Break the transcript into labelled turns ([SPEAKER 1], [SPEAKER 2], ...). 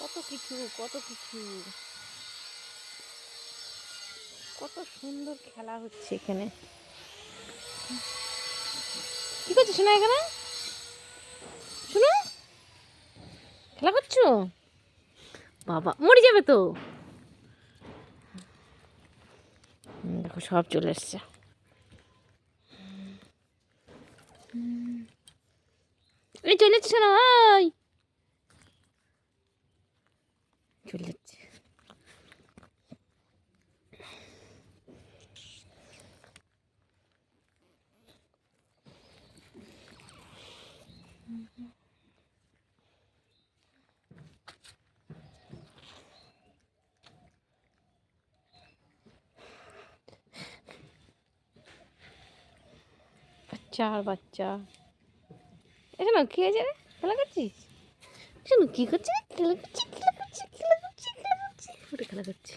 [SPEAKER 1] কত কিছু কত কিছু। কত সুন্দর খেলা হচ্ছে এখানে। কি করছ শোনা এখানে? শোনো খেলা করছ? বাবা, মরে যাবে তো। দেখো, সব চলে এসছে। এই চলে যাচ্ছে শোনো চলে যাচ্ছে বাচ্চা। এখানে কি হয়েছে রে? খেলা করছিস? কি করছিস? খেলা করছে খেলা করছে